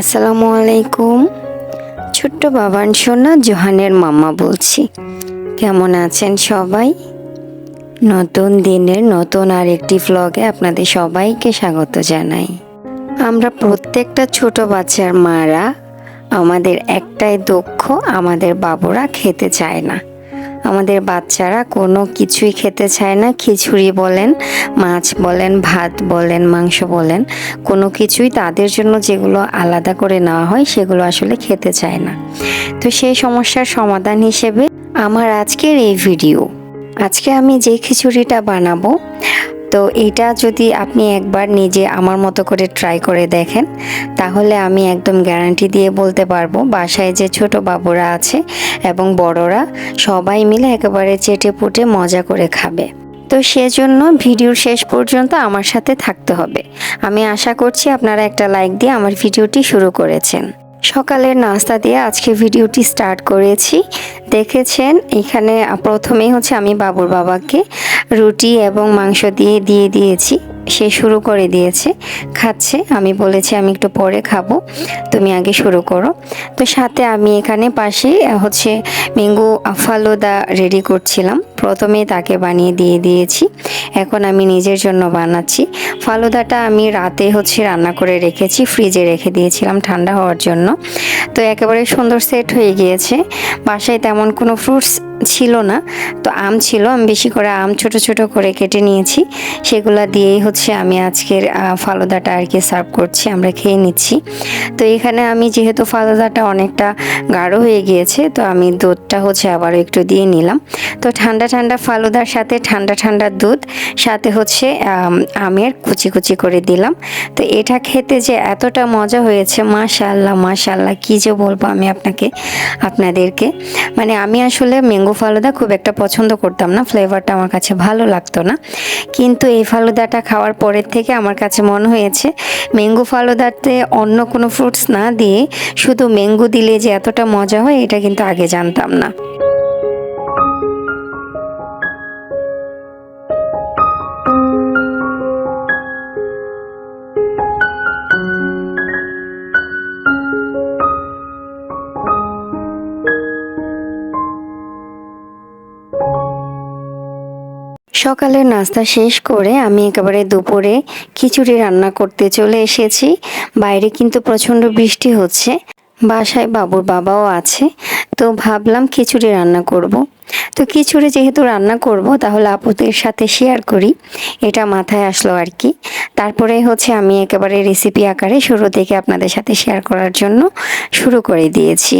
আসসালামু আলাইকুম। ছোট্ট বাবান সোনা জোহানের মাম্মা বলছি। কেমন আছেন সবাই? নতুন দিনের নতুন আর একটি ভ্লগে আপনাদের সবাইকে স্বাগত জানাই। আমরা প্রত্যেকটা ছোট বাচ্চার মারা আমাদের একটাই দুঃখ, আমাদের বাবুরা খেতে চায় না। আমাদের বাচ্চারা কোনো কিছুই খেতে চায় না। খিচুড়ি বলেন, মাছ বলেন, ভাত বলেন, মাংস বলেন, কোনো কিছুই তাদের জন্য যেগুলো আলাদা করে নেওয়া হয় সেগুলো আসলে খেতে চায় না। তো সেই সমস্যার সমাধান হিসেবে আমার আজকের এই ভিডিও। আজকে আমি যে খিচুড়িটা বানাবো তো এটা যদি আপনি একবার নিজে আমার মতো করে ট্রাই করে দেখেন, তাহলে আমি একদম গ্যারান্টি দিয়ে বলতে পারব, বাসায় যে ছোট বাবুরা আছে এবং বড়রা সবাই মিলে একেবারে চেটে পুটে মজা করে খাবে। তো সেজন্য ভিডিওর শেষ পর্যন্ত আমার সাথে থাকতে হবে। আমি আশা করছি আপনারা একটা লাইক দিয়ে আমার ভিডিওটি শুরু করেছেন। সকালের নাস্তা দিয়ে আজকে ভিডিওটি স্টার্ট করেছি। দেখেছেন, এখানে প্রথমেই হচ্ছে আমি বাবুর বাবাকে রুটি এবং মাংস দিয়ে দিয়ে দিয়েছি। সে শুরু করে দিয়েছে, খাচ্ছে। আমি বলেছি, আমি একটু পরে খাব। তুমি আগে শুরু করো। তো সাথে আমি এখানে পাশে হচ্ছে ম্যাঙ্গো ফালুদা রেডি করছিলাম। প্রথমে তাকে বানিয়ে দিয়ে দিয়েছি। এখন আমি নিজের জন্য বানাচ্ছি। ফালুদাটা আমি রাতে হচ্ছে রান্না করে রেখেছি, ফ্রিজে রেখে দিয়েছিলাম ঠান্ডা হওয়ার জন্য। তো একেবারে সুন্দর সেট হয়ে গিয়েছে। বাসায় তেমন কোনো ফ্রুটস ছিল না। তো আম ছিল, আমি বেশি করে আম ছোট ছোট করে কেটে নিয়েছি। সেগুলা দিয়েই হচ্ছে আমি আজকের ফালুদাটা আর কি সার্ভ করছি, আমরা খেয়ে নিচ্ছি। তো এখানে আমি যেহেতু ফালুদাটা অনেকটা গাঢ় হয়ে গিয়েছে, তো আমি দুধটা হচ্ছে আবারও একটু দিয়ে নিলাম। তো ঠান্ডা ঠান্ডা ফালুদার সাথে ঠান্ডা ঠান্ডা দুধ, সাথে হচ্ছে আমের কুচি কুচি করে দিলাম। তো এটা খেতে যে এতটা মজা হয়েছে মাশাল্লাহ মাশাল্লাহ কী যে বলব আমি আপনাকে, আপনাদেরকে। মানে আমি আসলে ম্যাঙ্গো ফালুদা খুব একটা পছন্দ করতাম না ফ্লেভারটা আমার কাছে ভালো লাগতো না। কিন্তু এই ফালুদাটা খাওয়ার পরের থেকে আমার কাছে মনে হয়েছে ম্যাঙ্গো ফালুদাতে অন্য কোনো ফ্রুটস না দিয়ে শুধু ম্যাঙ্গো দিলে যে এতটা মজা হয়, এটা কিন্তু আগে জানতাম না। সকালের নাস্তা শেষ করে আমি একেবারে দুপুরে খিচুড়ি রান্না করতে চলে এসেছি। বাইরে কিন্তু প্রচণ্ড বৃষ্টি হচ্ছে। বাসায় বাবুর বাবাও আছে। তো ভাবলাম খিচুড়ি রান্না করব। তো খিচুড়ি যেহেতু রান্না করব, তাহলে আপুদের সাথে শেয়ার করি। এটা মাথায় আসলো আর কি। তারপরে হচ্ছে আমি একেবারে রেসিপি আকারে শুরু থেকে আপনাদের সাথে শেয়ার করার জন্য শুরু করে দিয়েছি।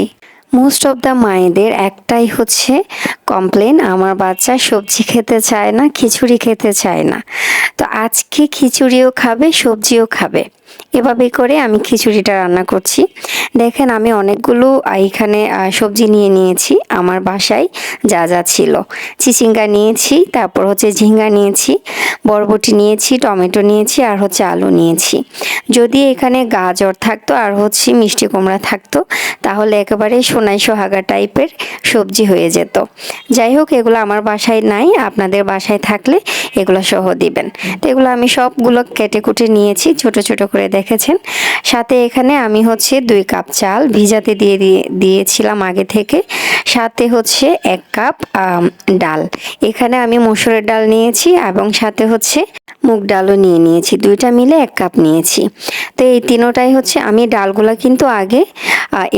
মোস্ট অফ দ্য মায়েদের একটাই হচ্ছে কমপ্লেন আমার বাচ্চা সবজি খেতে চায় না, খিচুড়ি খেতে চায় না। তো আজকে খিচুড়িও খাবে, সবজিও খাবে। এভাবে করে আমি খিচুড়িটা রান্না করছি। দেখেন আমি অনেকগুলো এখানে সবজি নিয়ে নিয়েছি, আমার বাসায় যা যা ছিল। চিচিঙ্গা নিয়েছি, তারপর হচ্ছে ঝিঙ্গা নিয়েছি, বরবটি নিয়েছি, টমেটো নিয়েছি, আর হচ্ছে আলু নিয়েছি। যদি এখানে গাজর থাকতো আর হচ্ছে মিষ্টি কুমড়া থাকতো, তাহলে একেবারে সোনাই সোহাগা টাইপের সবজি হয়ে যেত। যাই হোক, এগুলো আমার বাসায় নাই, আপনাদের বাসায় থাকলে এগুলো সহ দিবেন। তো এগুলো আমি সবগুলো কেটে কুটে নিয়েছি, ছোট ছোট করে দেখেছেন সাথে এখানে আমি হচ্ছে দুই কাপ চাল ভিজাতে দিয়ে দিয়ে, দিয়েছিলাম আগে থেকে। সাথে হচ্ছে এক কাপ ডাল। এখানে আমি মসুরের ডাল নিয়েছি এবং সাথে হচ্ছে মুগ ডালও নিয়ে নিয়েছি। দুইটা মিলে এক কাপ নিয়েছি। তো এই তিনোটাই হচ্ছে আমি ডালগুলা কিন্তু আগে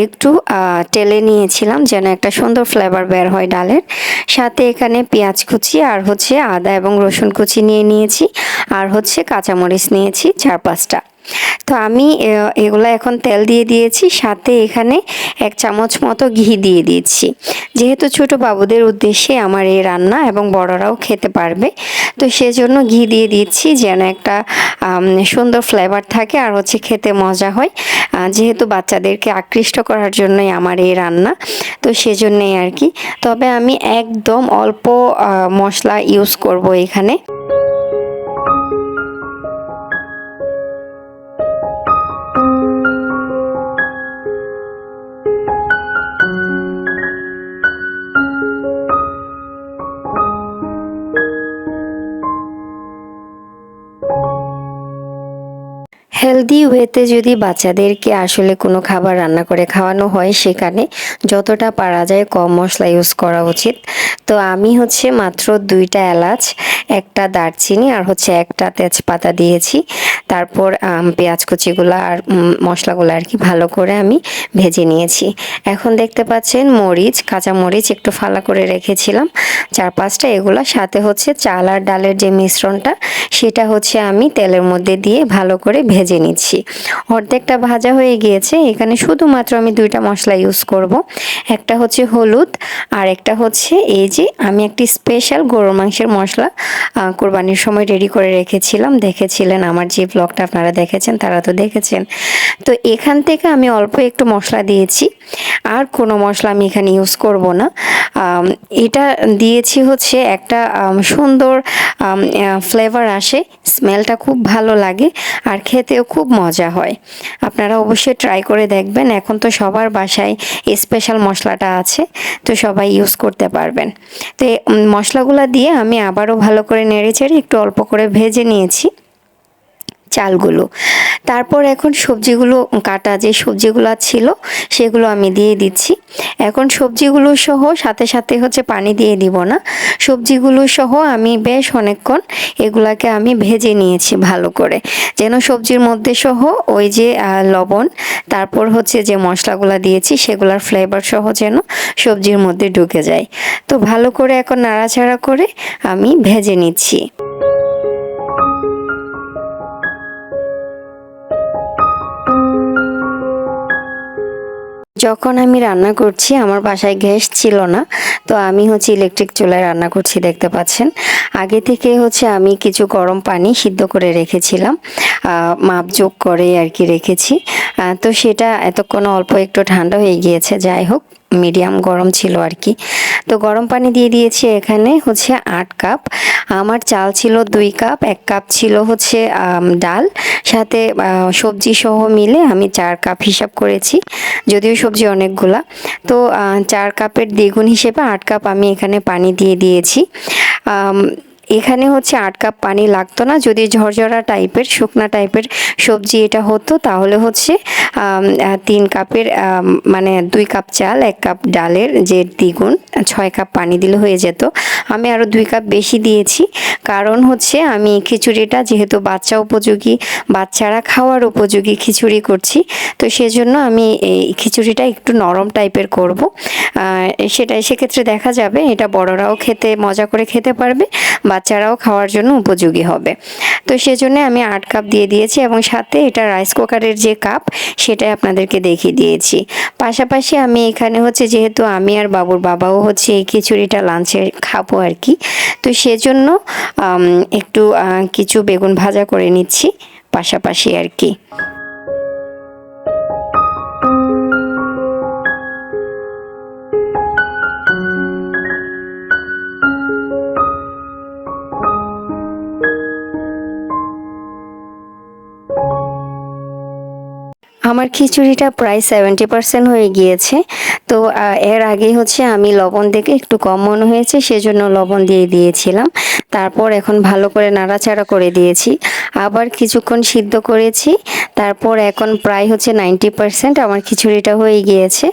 একটু টেলে নিয়েছিলাম যেন একটা সুন্দর ফ্লেভার বের হয় ডালের। সাথে এখানে পেঁয়াজ কুচি আর হচ্ছে আদা এবং রসুন কুচি নিয়ে নিয়েছি। আর হচ্ছে কাঁচামরিচ নিয়েছি চার পাঁচটা। তো আমি এগুলো এখন তেল দিয়ে দিয়েছি, সাথে এখানে এক চামচ মতো ঘি দিয়ে দিয়েছি। যেহেতু ছোট বাবুদের উদ্দেশ্যে আমার এই রান্না এবং বড়রাও খেতে পারবে, তো সেজন্য ঘি দিয়ে দিচ্ছি যেন একটা সুন্দর ফ্লেভার থাকে আর হচ্ছে খেতে মজা হয়। যেহেতু বাচ্চাদেরকে আকৃষ্ট করার জন্যই আমার এই রান্না, তো সেজন্যই আর কি। তবে আমি একদম অল্প মশলা ইউজ করব এখানে। হেলদি ওয়েতে যদি বাচ্চাদেরকে আসলে কোনো খাবার রান্না করে খাওয়ানো হয় সেখানে যতটা পারা যায় কম মশলা ইউজ করা উচিত। তো আমি হচ্ছে মাত্র দুইটা এলাচ, একটা দারচিনি আর হচ্ছে একটা তেজপাতা দিয়েছি। তারপর পেঁয়াজ কুচিগুলো আর মশলাগুলো আর কি ভালো করে আমি ভেজে নিয়েছি। এখন দেখতে পাচ্ছেন মরিচ, কাঁচা মরিচ একটু ফালা করে রেখেছিলাম। চার পাঁচটা এগুলো, সাথে হচ্ছে চাল আর ডালের যে মিশ্রণটা, সেটা হচ্ছে আমি তেলের মধ্যে দিয়ে ভালো করে ভেজে নিচ্ছি। অর্ধেকটা ভাজা হয়ে গিয়েছে। এখানে শুধুমাত্র আমি দুইটা মশলা ইউজ করব। একটা হচ্ছে হলুদ, আর একটা হচ্ছে এই যে আমি একটি স্পেশাল গরুর মাংসের মশলা কোরবানির সময় রেডি করে রেখেছিলাম। দেখেছিলেন আমার যে ব্লগটা আপনারা দেখেছেন, তারা তো দেখেছেন। তো এখান থেকে আমি অল্প একটু মশলা দিয়েছি। আর কোনো মশলা আমি এখানে ইউজ করব না। এটা দিয়েছি হচ্ছে একটা সুন্দর ফ্লেভার আসে স্মেলটা খুব ভালো লাগে আর খেতেও খুব মজা হয়। আপনারা অবশ্যই ট্রাই করে দেখবেন, এখন তো সবার বাসায় স্পেশাল মশলাটা আছে, তো সবাই ইউজ করতে পারবেন। তো মশলাগুলো দিয়ে আমি আবারও ভালো করে নেড়ে চেড়ে একটু অল্প করে ভেজে নিয়েছি চালগুলো। তারপর এখন সবজিগুলো কাটা যে সবজিগুলো ছিল, সেগুলো আমি দিয়ে দিচ্ছি। এখন সবজিগুলো সহ সাথে সাথে হচ্ছে পানি দিয়ে দিব না। সবজিগুলো সহ আমি বেশ অনেকক্ষণ এগুলাকে আমি ভেজে নিয়েছি ভালো করে। যেন সবজির মধ্যে সহ ওই যে লবণ, তারপর হচ্ছে যে মশলাগুলো দিয়েছি, সেগুলোর ফ্লেভার সহ যেন সবজির মধ্যে ঢুকে যায়। তো ভালো করে এখন নাড়াচাড়া করে আমি ভেজে নিচ্ছি। যখন আমি রান্না করছি আমার বাসায় গ্যাস ছিল না তো আমি হচ্ছে ইলেকট্রিক চুলায় রান্না করছি দেখতে পাচ্ছেন। আগে থেকে হচ্ছে আমি কিছু গরম পানি সিদ্ধ করে রেখেছিলাম আহ, মাপ যোগ করে আর কি রেখেছি। তো সেটা এতক্ষণ অল্প একটু ঠান্ডা হয়ে গিয়েছে যাই হোক। মিডিয়াম গরম ছিল আর কি। তো গরম পানি দিয়ে দিয়েছি এখানে হচ্ছে আট কাপ। আমার চাল ছিল দুই কাপ, এক কাপ ছিল হচ্ছে ডাল। সাথে সবজি সহ মিলে আমি চার কাপ হিসাব করেছি, যদিও সবজি অনেকগুলা। তো চার কাপের দ্বিগুণ হিসেবে আট কাপ আমি এখানে পানি দিয়ে দিয়েছি। এখানে হচ্ছে আট কাপ পানি লাগতো না। যদি ঝরঝরা টাইপের, শুকনা টাইপের সবজি এটা হতো, তাহলে হচ্ছে তিন কাপের মানে দুই কাপ চাল, এক কাপ ডালের যে দ্বিগুণ, ছয় কাপ পানি দিলে হয়ে যেত। আমি আরও দুই কাপ বেশি দিয়েছি। কারণ হচ্ছে আমি খিচুড়িটা যেহেতু বাচ্চা উপযোগী, বাচ্চারা খাওয়ার উপযোগী খিচুড়ি করছি, তো সেজন্য আমি এই খিচুড়িটা একটু নরম টাইপের করব। সেটা সেক্ষেত্রে দেখা যাবে, এটা বড়রাও খেতে, মজা করে খেতে পারবে, বাচ্চারাও খাওয়ার জন্য উপযোগী হবে। তো সেজন্য আমি আট কাপ দিয়ে দিয়েছি এবং সাথে এটা রাইস কুকারের যে কাপ, সেটাই আপনাদেরকে দেখিয়ে দিয়েছি। পাশাপাশি আমি এখানে হচ্ছে যেহেতু আমি আর বাবুর বাবাও হচ্ছে এই খিচুড়িটা লাঞ্চে খাব আর কি। তো সেজন্য একটু কিছু বেগুন ভাজা করে নিচ্ছি পাশাপাশি আর কি। আমার খিচুড়িটা প্রায় সেভেন্টি পার্সেন্ট হয়ে গিয়েছে। তো এর আগে হচ্ছে আমি লবণ দেখে একটু কম মনে হয়েছে, সেজন্য লবণ দিয়ে দিয়েছিলাম। তারপর এখন ভালো করে নাড়াচাড়া করে দিয়েছি। আবার কিছুক্ষণ সিদ্ধ করেছি। তারপর এখন প্রায় হচ্ছে নাইনটি পার্সেন্ট আমার খিচুড়িটা হয়ে গিয়েছে।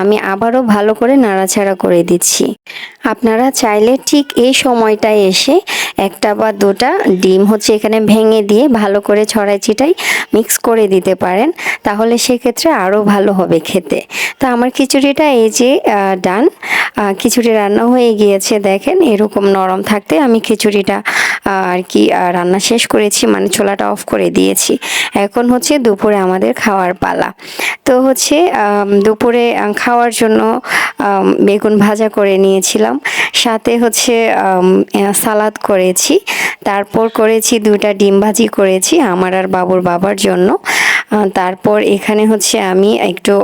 আমি আবারও ভালো করে নাড়াচাড়া করে দিচ্ছি। আপনারা চাইলে ঠিক এই সময়টায় এসে একটা বা দুটা ডিম হচ্ছে এখানে ভেঙে দিয়ে ভালো করে ছড়াই ছিটাই মিক্স করে দিতে পারেন, তাহলে সেক্ষেত্রে আরও ভালো হবে খেতে। তো আমার খিচুড়িটা এই যে ডান খিচুড়ি রান্না হয়ে গিয়েছে দেখেন, এরকম নরম থাকতে আমি খিচুড়িটা আর কি রান্না শেষ করেছি মানে ছোলাটা অফ করে দিয়েছি। এখন হচ্ছে দুপুরে আমাদের খাওয়ার পালা। তো হচ্ছে দুপুরে খাওয়ার জন্য বেগুন ভাজা করে নিয়েছিলাম। সাথে হচ্ছে সালাদ করেছি। তারপর করেছি দুটা ডিম ভাজি করেছি আমার আর বাবুর বাবার জন্য। তারপর এখানে হচ্ছে আমি একটু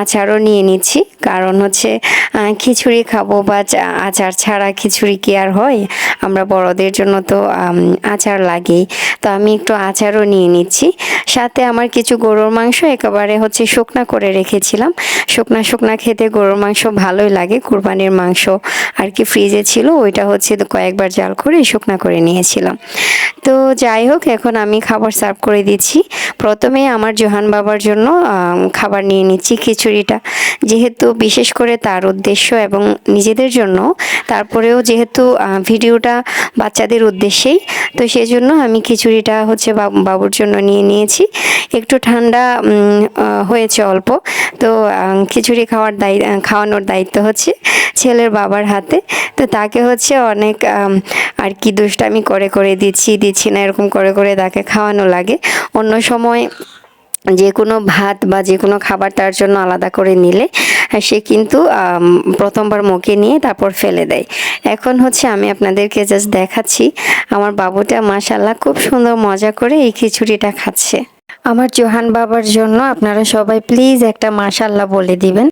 আচারও নিয়ে নিচ্ছি। কারণ হচ্ছে খিচুড়ি খাব বা আচার ছাড়া খিচুড়ি কি আর হয়? আমরা বড়দের জন্য তো আচার লাগেই। তো আমি একটু আচারও নিয়ে নিচ্ছি। সাথে আমার কিছু গরুর মাংস একেবারে হচ্ছে শুকনা করে রেখেছিলাম। শুকনা শুকনা খেতে গরুর মাংস ভালোই লাগে। কুরবানির মাংস আর কি ফ্রিজে ছিল, ওইটা হচ্ছে কয়েকবার জাল করে শুকনা করে নিয়েছিলাম। তো যাই হোক, এখন আমি খাবার সার্ভ করে দিচ্ছি। প্রথমে আমার জোহান বাবার জন্য খাবার নিয়ে নিচ্ছি খিচুড়িটা। যেহেতু বিশেষ করে তার উদ্দেশ্য এবং নিজেদের জন্য, তারপরেও যেহেতু ভিডিওটা বাচ্চাদের উদ্দেশ্যেই, তো সেজন্য আমি খিচুড়িটা হচ্ছে বাবু- বাবুর জন্য নিয়ে নিয়েছি। একটু ঠান্ডা হয়েছে অল্প, তো খিচুড়ি খাওয়ার দায়ী খাওয়ানোর দায়িত্ব হচ্ছে ছেলের বাবার হাতে। তো তাকে হচ্ছে অনেক আর কি দুষ্টামি করে করে দিচ্ছি দিচ্ছি না, এরকম করে করে তাকে খাওয়ানো লাগে। অন্য সময় যে কোনো ভাত বা যে কোনো খাবার তার জন্য আলাদা করে নিলে সে কিন্তু প্রথমবার মুখে নিয়ে তারপর ফেলে দেয়। এখন হচ্ছে আমি আপনাদেরকে জাস্ট দেখাচ্ছি। আমার বাবুটা মাশাল্লাহ খুব সুন্দর মজা করে এই খিচুড়িটা খাচ্ছে। আমার জোহান বাবার জন্য আপনারা সবাই প্লিজ একটা মাশাল্লাহ বলে দিবেন।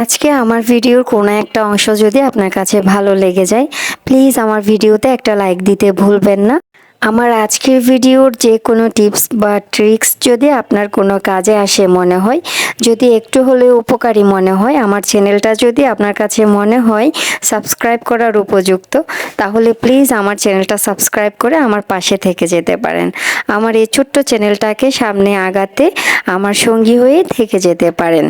আজকে আমার ভিডিওর কোনো একটা অংশ যদি আপনার কাছে ভালো লেগে যায় প্লিজ আমার ভিডিওতে একটা লাইক দিতে ভুলবেন না। আমার আজকের ভিডিওর যে কোনো টিপস বা ট্রিক্স যদি আপনার কোনো কাজে আসে মনে হয়, যদি একটু হলেও উপকারী মনে হয়, আমার চ্যানেলটা যদি আপনার কাছে মনে হয় সাবস্ক্রাইব করার উপযুক্ত, তাহলে প্লিজ আমার চ্যানেলটা সাবস্ক্রাইব করে আমার পাশে থেকে যেতে পারেন। আমার এই ছোট্ট চ্যানেলটাকে সামনে আগাতে আমার সঙ্গী হয়ে থেকে যেতে পারেন।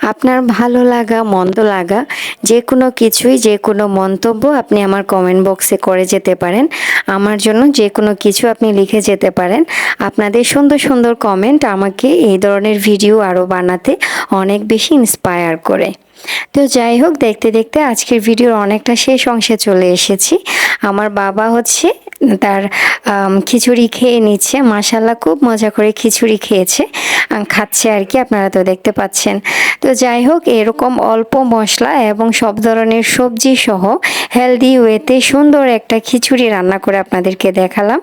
আপনার ভালো লাগা, মন্দ লাগা, যে কোনো কিছুই, যে কোনো মন্তব্য আপনি আমার কমেন্ট বক্সে করে যেতে পারেন। আমার জন্য যে কোনো কিছু আপনি লিখে যেতে পারেন। আপনাদের সুন্দর সুন্দর কমেন্ট আমাকে এই ধরনের ভিডিও আরও বানাতে অনেক বেশি ইন্সপায়ার করে। তো যাই হোক, দেখতে দেখতে আজকের ভিডিওর অনেকটা শেষ অংশে চলে এসেছি। আমার বাবা হচ্ছে তার খিচুড়ি খেয়ে নিচ্ছে। মাসাল্লাহ খুব মজা করে খিচুড়ি খেয়েছে। খাচ্ছে আর কি, আপনারা তো দেখতে পাচ্ছেন। তো যাই হোক, এরকম অল্প মশলা এবং সব ধরনের সবজি সহ হেলদি ওয়েতে সুন্দর একটা খিচুড়ি রান্না করে আপনাদেরকে দেখালাম।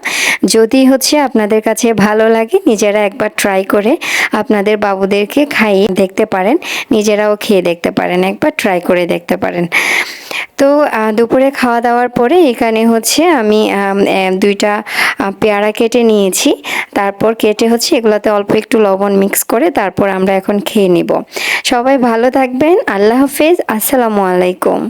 যদি হচ্ছে আপনাদের কাছে ভালো লাগে, নিজেরা একবার ট্রাই করে আপনাদের বাবুদেরকে খাইয়ে দেখতে পারেন। নিজেরাও খেয়ে দেখতে পারেন, একবার ট্রাই করে দেখতে পারেন। তো দুপুরে খাওয়া দাওয়ার পরে এখানে হচ্ছে আমি দুইটা পেয়ারা কেটে নিয়েছি। তারপর কেটে হচ্ছে এগুলোতে অল্প একটু লবণ মিক্স করে তারপর আমরা এখন খেয়ে নিব। সবাই ভালো থাকবেন, আল্লাহ হাফেজ, আসসালামু আলাইকুম।